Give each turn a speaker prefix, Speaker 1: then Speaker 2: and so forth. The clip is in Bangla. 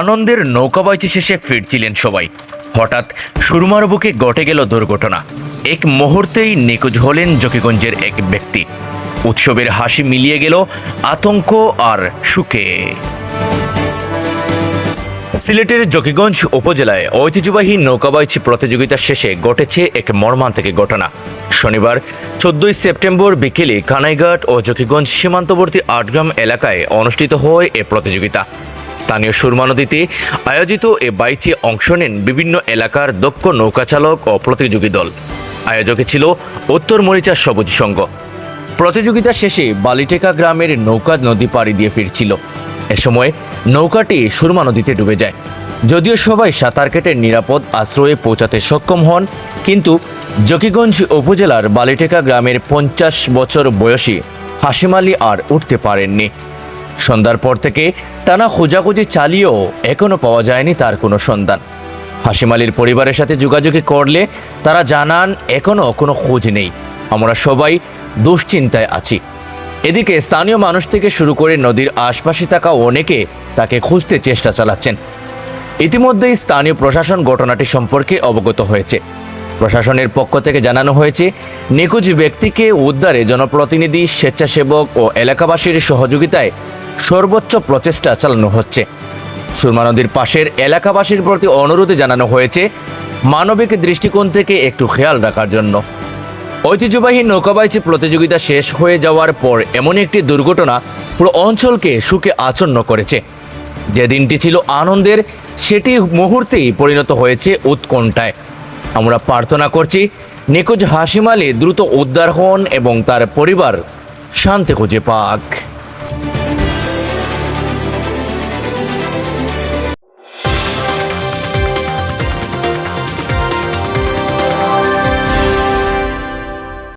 Speaker 1: আনন্দের নৌকাবাইচি শেষে ফিরছিলেন সবাই। হঠাৎ সুরমার বুকে ঘটে গেল দুর্ঘটনা। এক মুহূর্তেই নিখোঁজ হলেন জকিগঞ্জের এক ব্যক্তি। উৎসবের হাসি মিলিয়ে গেল আতঙ্ক আর সুখে। সিলেটের জকিগঞ্জ উপজেলায় ঐতিহ্যবাহী নৌকাবাইচি প্রতিযোগিতা শেষে ঘটেছে এক মর্মান্তিক ঘটনা। শনিবার চোদ্দই সেপ্টেম্বর বিকেলে কানাইঘাট ও জকিগঞ্জ সীমান্তবর্তী আটগ্রাম এলাকায় অনুষ্ঠিত হয় এ প্রতিযোগিতা। স্থানীয় সুরমা নদীতে আয়োজিত এ বাইচে অংশ নেন বিভিন্ন এলাকার দক্ষ নৌকাচালক ও প্রতিযোগী দল। আয়োজকে ছিল উত্তর মরিচার সবুজ সংঘ। প্রতিযোগিতা শেষে বালিটেকা গ্রামের নৌকা নদী পাড়ি দিয়ে ফিরছিল। এ সময় নৌকাটি সুরমা নদীতে ডুবে যায়। যদিও সবাই সাঁতার কেটে নিরাপদ আশ্রয়ে পৌঁছাতে সক্ষম হন, কিন্তু জকিগঞ্জ উপজেলার বালিটেকা গ্রামের পঞ্চাশ বছর বয়সী হাসিমালি আর উঠতে পারেননি। সন্ধ্যার পর থেকে টানা খোঁজাখুঁজি চালিয়েও এখনও পাওয়া যায়নি তার কোনো সন্ধান। হাসিম আলীর পরিবারের সাথে যোগাযোগে করলে তারা জানান এখনও কোনো খোঁজ নেই। আমরা সবাই দুশ্চিন্তায় আছি। এদিকে স্থানীয় মানুষ থেকে শুরু করে নদীর আশপাশে থাকা অনেকে তাকে খুঁজতে চেষ্টা চালাচ্ছেন। ইতিমধ্যেই স্থানীয় প্রশাসন ঘটনাটি সম্পর্কে অবগত হয়েছে। প্রশাসনের পক্ষ থেকে জানানো হয়েছে, নিখোঁজ ব্যক্তিকে উদ্ধারে জনপ্রতিনিধি, স্বেচ্ছাসেবক ও এলাকাবাসীর সহযোগিতায় সর্বোচ্চ প্রচেষ্টা চালানো হচ্ছে। সুরমা নদীর পাশের এলাকাবাসীর প্রতি অনুরোধে জানানো হয়েছে মানবিক দৃষ্টিকোণ থেকে একটু খেয়াল রাখার জন্য। ঐতিহ্যবাহী নৌকাবাইচি প্রতিযোগিতা শেষ হয়ে যাওয়ার পর এমন একটি দুর্ঘটনা পুরো অঞ্চলকে সুখে আচ্ছন্ন করেছে। যে দিনটি ছিল আনন্দের, সেটি মুহূর্তেই পরিণত হয়েছে উৎকণ্ঠায়। আমরা প্রার্থনা করছি নিখোঁজ হাসিম আলী দ্রুত উদ্ধার হন এবং তার পরিবার শান্তি খুঁজে পাক।